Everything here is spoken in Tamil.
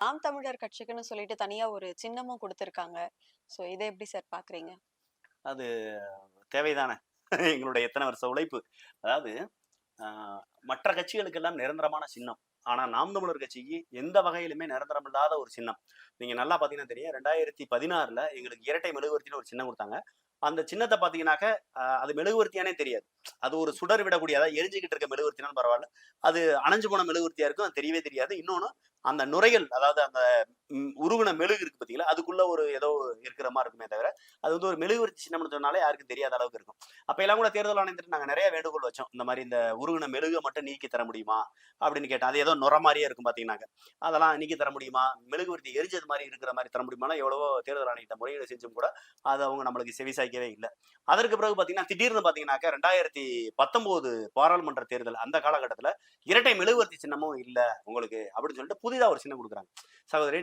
நாம் தமிழர் கட்சிக்குன்னு சொல்லிட்டு தனியா ஒரு சின்னமும் கொடுத்திருக்காங்க. சோ இதை எப்படி சார் பாக்குறீங்க? அது தேவைதானே? எங்களுடைய எத்தனை வருஷ உழைப்பு. அதாவது ஆஹ், மற்ற கட்சிகளுக்கெல்லாம் நிரந்தரமான சின்னம். ஆனா நாம் தமிழர் கட்சிக்கு எந்த வகையிலுமே நிரந்தரம் இல்லாத ஒரு சின்னம். நீங்க நல்லா பாத்தீங்கன்னா தெரியும் ரெண்டாயிரத்தி பதினாறுல எங்களுக்கு இரட்டை மெழுகுவர்த்தின்னு ஒரு சின்னம் கொடுத்தாங்க. அந்த சின்னத்தை பாத்தீங்கன்னாக்க அது மெழுகுவர்த்தியானே தெரியாது. அது ஒரு சுடர் விடக்கூடியதாக எரிஞ்சுக்கிட்டு இருக்க மெழுகுவர்த்தினாலும் பரவாயில்ல. அது அணைஞ்சு போன மெழுகுவர்த்தியா இருக்கும் அது தெரியவே தெரியாது. இன்னொன்னு அந்த நுரைகள் அதாவது அந்த உருவின உருகுன மெழுகு இருக்கு பாத்தீங்களா? அதுக்குள்ள ஒரு ஏதோ இருக்கிற மாதிரி இருக்குமே தவிர அது வந்து ஒரு மெழுகுவர்த்தி சின்னம்னு சொன்னாலே யாருக்கும் தெரியாத அளவுக்கு இருக்கும். அப்ப எல்லாம் கூட தேர்தல் ஆணையத்திட்டு நாங்கள் நிறைய வேண்டுகோள் வச்சோம். இந்த மாதிரி இந்த உருகுன மெழுகை மட்டும் நீக்கி தர முடியுமா அப்படின்னு கேட்டோம் அது ஏதோ நுர மாதிரியே இருக்கும் பாத்தீங்கன்னாக்க. அதெல்லாம் நீக்கி தர முடியுமா? மெழுகுவர்த்தி எரிஞ்சது மாதிரி இருக்கிற மாதிரி தர முடியுமா எவ்வளவோ தேர்தல் ஆணையத்தை முறையீடு செஞ்சும் கூட அது அவங்க நம்மளுக்கு செவிசாய்க்கவே இல்லை. அதற்கு பிறகு பாத்தீங்கன்னா திடீர்னு பாத்தீங்கன்னாக்க ரெண்டாயிரத்தி பத்தொன்பது பாராளுமன்ற தேர்தல் அந்த காலகட்டத்துல இரட்டை மெழுகுவர்த்தி சின்னமும் இல்லை உங்களுக்கு அப்படின்னு சொல்லிட்டு புதிதாக ஒரு சின்னம் கொடுக்குறாங்க. சகோதரி